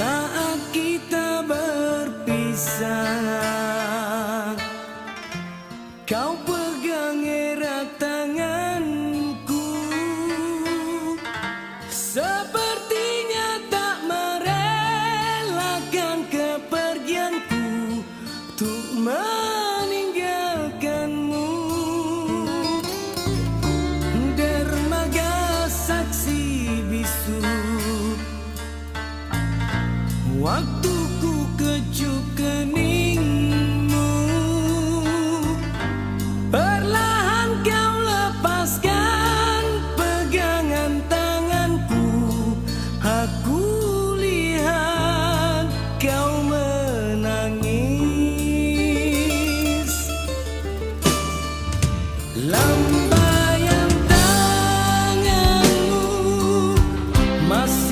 Saat kita berpisah. Kau pegang Waktuku ku kecup keningmu. Perlahan kau lepaskan pegangan tanganku. Aku lihat kau menangis.